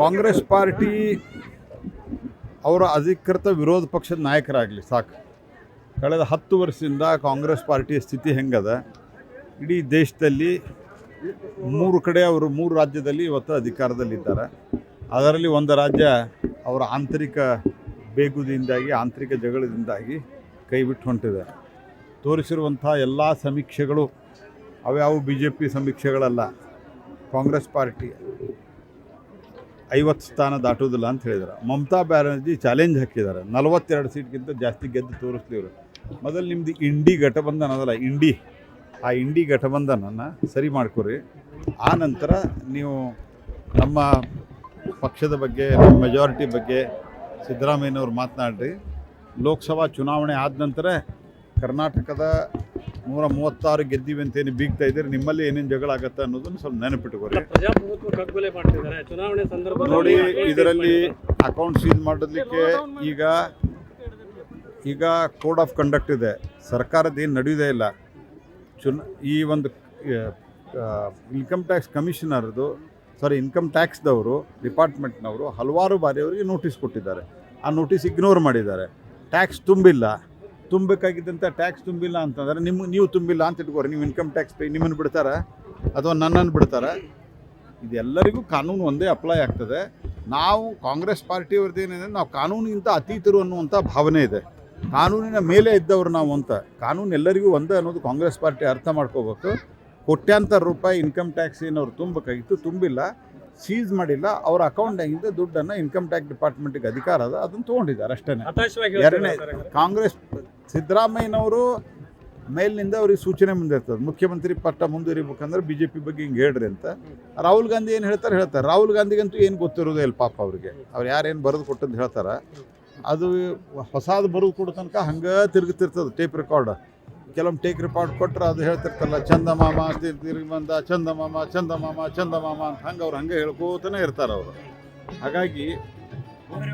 Congress party ಅವರ ಅಧಿಕೃತ ವಿರೋಧ ಪಕ್ಷದ ನಾಯಕರಾಗಲಿ, ಸಾಕು. ಕಳೆದ ಹತ್ತು ವರ್ಷದಿಂದ ಕಾಂಗ್ರೆಸ್ ಪಾರ್ಟಿಯ ಸ್ಥಿತಿ ಹೆಂಗದ? ಇಡೀ ದೇಶದಲ್ಲಿ ಮೂರು ಕಡೆ ಅವರು ಮೂರು ರಾಜ್ಯದಲ್ಲಿ ಇವತ್ತು ಅಧಿಕಾರದಲ್ಲಿದ್ದಾರೆ. ಅದರಲ್ಲಿ ಒಂದು ರಾಜ್ಯ ಅವರ ಆಂತರಿಕ ಬೇಗುದಿಯಿಂದಾಗಿ ಆಂತರಿಕ ಜಗಳದಿಂದಾಗಿ ಕೈ ಬಿಟ್ಟು ಹೊಂಟಿದೆ. ತೋರಿಸಿರುವಂಥ ಎಲ್ಲ ಸಮೀಕ್ಷೆಗಳು ಅವ್ಯಾವು ಬಿ ಜೆ ಪಿ ಸಮೀಕ್ಷೆಗಳಲ್ಲ. ಕಾಂಗ್ರೆಸ್ ಪಾರ್ಟಿ ಐವತ್ತು ಸ್ಥಾನ ದಾಟೋದಿಲ್ಲ ಅಂತ ಹೇಳಿದ್ರು. ಮಮತಾ ಬ್ಯಾನರ್ಜಿ ಚಾಲೆಂಜ್ ಹಾಕಿದ್ದಾರೆ. ನಲವತ್ತೆರಡು ಸೀಟ್ಗಿಂತ ಜಾಸ್ತಿ ಗೆದ್ದು ತೋರಿಸ್ಲಿವ್ರು. ಮೊದಲು ನಿಮ್ಮದು ಇಂಡಿ ಘಟಬಂಧನ ಅದಲ್ಲ, ಇಂಡಿ. ಆ ಇಂಡಿ ಘಟಬಂಧನನ್ನು ಸರಿ ಮಾಡ್ಕೊರಿ. ಆ ನಂತರ ನೀವು ನಮ್ಮ ಪಕ್ಷದ ಬಗ್ಗೆ, ನಮ್ಮ ಮೆಜಾರಿಟಿ ಬಗ್ಗೆ ಸಿದ್ದರಾಮಯ್ಯನವ್ರು ಮಾತನಾಡ್ರಿ. ಲೋಕಸಭಾ ಚುನಾವಣೆ ಆದ ನಂತರ ಕರ್ನಾಟಕದ ನೂರ ಮೂವತ್ತಾರು ಗೆದ್ದೀವಿ ಅಂತೇನು ಬೀಗ್ತಾ ಇದ್ದೀರಿ. ನಿಮ್ಮಲ್ಲಿ ಏನೇನು ಜಗಳ ಆಗತ್ತೆ ಅನ್ನೋದನ್ನು ಸ್ವಲ್ಪ ನೆನಪಿಟ್ಟುಕೊರಿ ನೋಡಿ ಇದರಲ್ಲಿ ಅಕೌಂಟ್ ಸೀಲ್ ಮಾಡಲಿಕ್ಕೆ ಈಗ ಈಗ ಕೋಡ್ ಆಫ್ ಕಂಡಕ್ಟ್ ಇದೆ. ಸರ್ಕಾರದ ಏನು ನಡೆಯೋದೇ ಇಲ್ಲ. ಚುನ ಈ ಒಂದು ಇನ್ಕಮ್ ಟ್ಯಾಕ್ಸ್ ಕಮಿಷನರ್ದು ಸಾರಿ ಇನ್ಕಮ್ ಟ್ಯಾಕ್ಸ್ದವರು ಡಿಪಾರ್ಟ್ಮೆಂಟ್ನವರು ಹಲವಾರು ಬಾರಿ ಅವರಿಗೆ ನೋಟಿಸ್ ಕೊಟ್ಟಿದ್ದಾರೆ. ಆ ನೋಟಿಸ್ ಇಗ್ನೋರ್ ಮಾಡಿದ್ದಾರೆ. ಟ್ಯಾಕ್ಸ್ ತುಂಬಿಲ್ಲ. ತುಂಬಬೇಕಾಗಿದ್ದಂಥ ಟ್ಯಾಕ್ಸ್ ತುಂಬಿಲ್ಲ ಅಂತಂದರೆ ನಿಮ್ಮ ನೀವು ತುಂಬಿಲ್ಲ ಅಂತ ಇಟ್ಕೋರಿ ನೀವು ಇನ್ಕಮ್ ಟ್ಯಾಕ್ಸ್ ಪೇ ನಿಮ್ಮನ್ನು ಬಿಡ್ತಾರೆ? ಅಥವಾ ನನ್ನನ್ನು ಬಿಡ್ತಾರೆ? ಇದೆಲ್ಲರಿಗೂ ಕಾನೂನು ಒಂದೇ ಅಪ್ಲೈ ಆಗ್ತದೆ. ನಾವು ಕಾಂಗ್ರೆಸ್ ಪಾರ್ಟಿಯವ್ರದ್ದು ಏನಿದೆ ನಾವು ಕಾನೂನಿಗಿಂತ ಅತೀತರು ಅನ್ನುವಂಥ ಭಾವನೆ ಇದೆ. ಕಾನೂನಿನ ಮೇಲೆ ಇದ್ದವರು ನಾವು ಅಂತ. ಕಾನೂನು ಎಲ್ಲರಿಗೂ ಒಂದೇ ಅನ್ನೋದು ಕಾಂಗ್ರೆಸ್ ಪಾರ್ಟಿ ಅರ್ಥ ಮಾಡ್ಕೋಬೇಕು. ಕೋಟ್ಯಾಂತರ ರೂಪಾಯಿ ಇನ್ಕಮ್ ಟ್ಯಾಕ್ಸ್ ಏನವ್ರು ತುಂಬಬೇಕಾಗಿತ್ತು ತುಂಬಿಲ್ಲ. ಸೀಸ್ ಮಾಡಿಲ್ಲ. ಅವ್ರ ಅಕೌಂಟಿಂದ ದುಡ್ಡನ್ನು ಇನ್ಕಮ್ ಟ್ಯಾಕ್ಸ್ ಡಿಪಾರ್ಟ್ಮೆಂಟ್ಗೆ ಅಧಿಕಾರ ಅದ ಅದನ್ನು ತೊಗೊಂಡಿದ್ದಾರೆ ಅಷ್ಟೇ ಎರಡನೇ ಕಾಂಗ್ರೆಸ್ ಸಿದ್ದರಾಮಯ್ಯನವರು ಮೇಲಿನಿಂದ ಅವ್ರಿಗೆ ಸೂಚನೆ ಮುಂದಿರ್ತದೆ. ಮುಖ್ಯಮಂತ್ರಿ ಪಟ್ಟ ಮುಂದುವರಿಬೇಕಂದ್ರೆ ಬಿ ಜೆ ಪಿ ಬಗ್ಗೆ ಹಿಂಗೆ ಹೇಳ್ರಿ ಅಂತ. ರಾಹುಲ್ ಗಾಂಧಿ ಏನು ಹೇಳ್ತಾರೆ ಹೇಳ್ತಾರೆ. ರಾಹುಲ್ ಗಾಂಧಿಗಂತೂ ಏನು ಗೊತ್ತಿರೋದೇ ಇಲ್ಲ ಪಾಪ ಅವ್ರಿಗೆ. ಅವ್ರು ಯಾರೇನು ಬರೆದು ಕೊಟ್ಟದ್ದು ಹೇಳ್ತಾರೆ. ಅದು ಹೊಸದು ಬರೆದು ಕೊಡೋ ತನಕ ಹಂಗೆ ತಿರುಗುತ್ತಿರ್ತದೆ ಟೇಪ್ ರೆಕಾರ್ಡ್. ಕೆಲವೊಂದು ಟೇಕ್ ರೆಕಾರ್ಡ್ ಕೊಟ್ಟರೆ ಅದು ಹೇಳ್ತಿರ್ತಲ್ಲ ಚಂದಮಾಮ ತಿರ್ ತಿರುಗಿ ಬಂದ ಚಂದಮಾಮ ಚಂದಮಾಮ ಚಂದಮಾಮ ಅಂತ ಹಂಗೆ ಅವ್ರು ಹಂಗೆ ಹೇಳ್ಕೋತಾನೆ ಇರ್ತಾರೆ ಅವರು. ಹಾಗಾಗಿ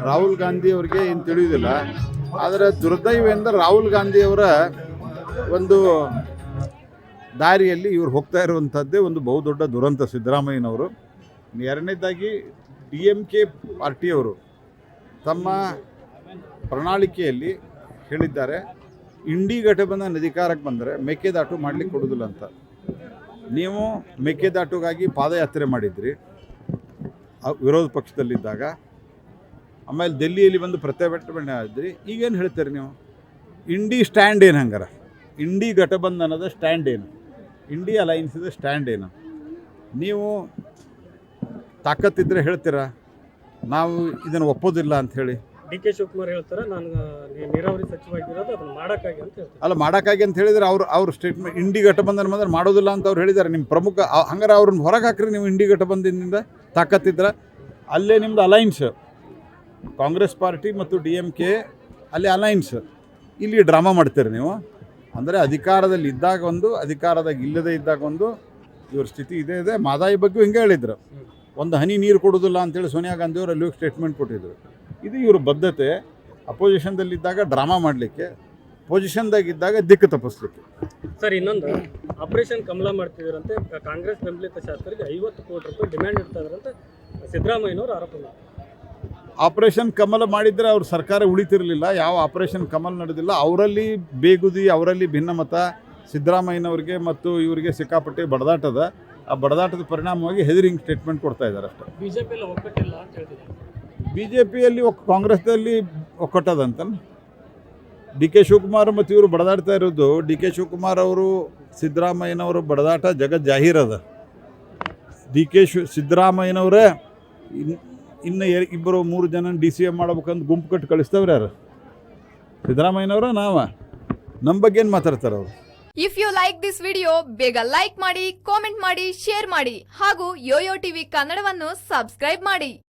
ರಾಹುಲ್ ಗಾಂಧಿ ಅವ್ರಿಗೆ ಏನು ತಿಳಿಯೋದಿಲ್ಲ. ಆದರೆ ದುರ್ದೈವದಿಂದ ರಾಹುಲ್ ಗಾಂಧಿಯವರ ಒಂದು ದಾರಿಯಲ್ಲಿ ಇವ್ರು ಹೋಗ್ತಾ ಇರುವಂಥದ್ದೇ ಒಂದು ಬಹುದೊಡ್ಡ ದುರಂತ ಸಿದ್ದರಾಮಯ್ಯನವರು. ಎರಡನೇದಾಗಿ ಡಿ ಎಂ ಕೆ ಪಾರ್ಟಿಯವರು ತಮ್ಮ ಪ್ರಣಾಳಿಕೆಯಲ್ಲಿ ಹೇಳಿದ್ದಾರೆ ಇಂಡಿ ಘಟಬಂಧನ ಅಧಿಕಾರಕ್ಕೆ ಬಂದರೆ ಮೇಕೆದಾಟು ಮಾಡಲಿಕ್ಕೆ ಕೊಡೋದಿಲ್ಲ ಅಂತ. ನೀವು ಮೇಕೆದಾಟುಗಾಗಿ ಪಾದಯಾತ್ರೆ ಮಾಡಿದ್ರಿ ವಿರೋಧ ಪಕ್ಷದಲ್ಲಿದ್ದಾಗ ಆಮೇಲೆ ದೆಲ್ಲಿಯಲ್ಲಿ ಬಂದು ಪ್ರತಿಭಟನೆ ಆದ್ರಿ. ಈಗೇನು ಹೇಳ್ತೀರಿ ನೀವು? ಇಂಡಿ ಸ್ಟ್ಯಾಂಡ್ ಏನು ಹಂಗಾರ? ಇಂಡಿ ಘಟಬಂಧನದ ಸ್ಟ್ಯಾಂಡ್ ಏನು? ಇಂಡಿ ಅಲೈನ್ಸಿದ ಸ್ಟ್ಯಾಂಡ್ ಏನು? ನೀವು ತಾಕತ್ತಿದ್ರೆ ಹೇಳ್ತೀರಾ? ನಾವು ಇದನ್ನು ಒಪ್ಪೋದಿಲ್ಲ ಅಂತ ಹೇಳಿ. ಡಿ ಕೆ ಶಿವಕುಮಾರ್ ಹೇಳ್ತಾರೆ ನಾನು ನೀರಾವರಿ ಸಚಿವಾಗಿರೋದು ಅದನ್ನ ಮಾಡೋಕ್ಕಾಗಿ ಅಂತ ಹೇಳ್ತಾರೆ. ಅಲ್ಲ ಮಾಡೋಕ್ಕಾಗಿ ಅಂತ ಹೇಳಿದ್ರೆ ಅವ್ರು ಅವ್ರ ಸ್ಟೇಟ್ಮೆಂಟ್ ಇಂಡಿ ಘಟಬಂಧನ ಬಂದ್ರೆ ಮಾಡೋದಿಲ್ಲ ಅಂತ ಅವ್ರು ಹೇಳಿದ್ದಾರೆ ನಿಮ್ಮ ಪ್ರಮುಖ ಹಂಗಾರೆ ಅವ್ರನ್ನ ಹೊರಗೆ ಹಾಕ್ರಿ ನೀವು ಇಂಡಿ ಘಟಬಂಧನದಿಂದ ತಾಕತ್ತಿದ್ರೆ. ಅಲ್ಲೇ ನಿಮ್ದು ಅಲೈನ್ಸ್. ಕಾಂಗ್ರೆಸ್ ಪಾರ್ಟಿ ಮತ್ತು ಡಿ ಎಂ ಕೆ ಅಲ್ಲಿ ಅಲೈನ್ಸ್. ಇಲ್ಲಿ ಡ್ರಾಮಾ ಮಾಡ್ತೀರಿ ನೀವು. ಅಂದರೆ ಅಧಿಕಾರದಲ್ಲಿ ಇದ್ದಾಗ ಒಂದು, ಅಧಿಕಾರದಾಗ ಇಲ್ಲದೆ ಇದ್ದಾಗ ಒಂದು, ಇವ್ರ ಸ್ಥಿತಿ ಇದೆ ಇದೆ. ಮಾದಾಯಿ ಬಗ್ಗೆ ಹಿಂಗೆ ಹೇಳಿದ್ರು. ಒಂದು ಹನಿ ನೀರು ಕೊಡೋದಿಲ್ಲ ಅಂತೇಳಿ ಸೋನಿಯಾ ಗಾಂಧಿ ಅವರು ಅಲ್ಲಿ ಸ್ಟೇಟ್ಮೆಂಟ್ ಕೊಟ್ಟಿದ್ರು. ಇದು ಇವ್ರ ಬದ್ಧತೆ. ಅಪೋಸಿಷನ್ದಲ್ಲಿದ್ದಾಗ ಡ್ರಾಮಾ ಮಾಡಲಿಕ್ಕೆ ಪೊಸಿಷನ್ದಾಗಿದ್ದಾಗ ದಿಕ್ಕು ತಪ್ಪಿಸ್ಲಿಕ್ಕೆ. ಸರ್, ಇನ್ನೊಂದು, ಆಪರೇಷನ್ ಕಮಲ ಮಾಡ್ತಿದ್ರಂತೆ ಕಾಂಗ್ರೆಸ್ ಬೆಂಬಲಿತ ಶಾಸಕರಿಗೆ ಐವತ್ತು ಕೋಟಿ ರೂಪಾಯಿ ಡಿಮ್ಯಾಂಡ್ ಇಡ್ತಾ ಇದ್ರಂತೆ ಸಿದ್ದರಾಮಯ್ಯನವರು ಆರೋಪ ಆಪರೇಷನ್ ಕಮಲ ಮಾಡಿದರೆ ಅವ್ರ ಸರ್ಕಾರ ಉಳಿತಿರಲಿಲ್ಲ ಯಾವ ಆಪರೇಷನ್ ಕಮಲ್ ನಡೆದಿಲ್ಲ ಅವರಲ್ಲಿ ಬೇಗುದಿ ಅವರಲ್ಲಿ ಭಿನ್ನಮತ ಸಿದ್ದರಾಮಯ್ಯನವ್ರಿಗೆ ಮತ್ತು ಇವರಿಗೆ ಸಿಕ್ಕಾಪಟ್ಟೆ ಬಡದಾಟದ ಆ ಬಡದಾಟದ ಪರಿಣಾಮವಾಗಿ ಹೆದರಿಂಗ್ ಸ್ಟೇಟ್ಮೆಂಟ್ ಕೊಡ್ತಾ ಇದ್ದಾರೆ ಅಷ್ಟೇ. ಒಕ್ಕಟ್ಟಿಲ್ಲ ಅಂತ ಹೇಳ್ತಿದ್ದಾರೆ. ಬಿ ಜೆ ಪಿಯಲ್ಲಿ ಒಕ್ ಕಾಂಗ್ರೆಸ್ದಲ್ಲಿ ಒಕ್ಕಟ್ಟದಂತ ಡಿ ಕೆ ಶಿವಕುಮಾರ್ ಮತ್ತು ಇವರು ಬಡದಾಡ್ತಾ ಇರೋದು ಡಿ ಕೆ ಶಿವಕುಮಾರ್ ಅವರು ಸಿದ್ದರಾಮಯ್ಯನವರು ಬಡದಾಟ ಜಗತ್ ಜಾಹೀರದ ಡಿ ಕೆ ಶಿವ ಸಿದ್ದರಾಮಯ್ಯನವರೇ ಇನ್ನು ಇಬ್ಬರು ಮೂರು ಜನ ಡಿ ಸಿ ಎಂ ಮಾಡ್ಬೇಕಂತ ಗುಂಪು ಕಟ್ಟು ಕಳಿಸ್ತವ್ರು ಯಾರು? ಸಿದ್ದರಾಮಯ್ಯನವರ, ನಾವ? ನಮ್ಮ ಬಗ್ಗೆ ಏನು ಮಾತಾಡ್ತಾರೆ ಅವರು? If you like this video ಬೇಗ ಲೈಕ್ ಮಾಡಿ ಕಾಮೆಂಟ್ ಮಾಡಿ ಶೇರ್ ಮಾಡಿ ಹಾಗೂ ಯೋಯೋ ಟಿವಿ ಕನ್ನಡವನ್ನು ಸಬ್ಸ್ಕ್ರೈಬ್ ಮಾಡಿ.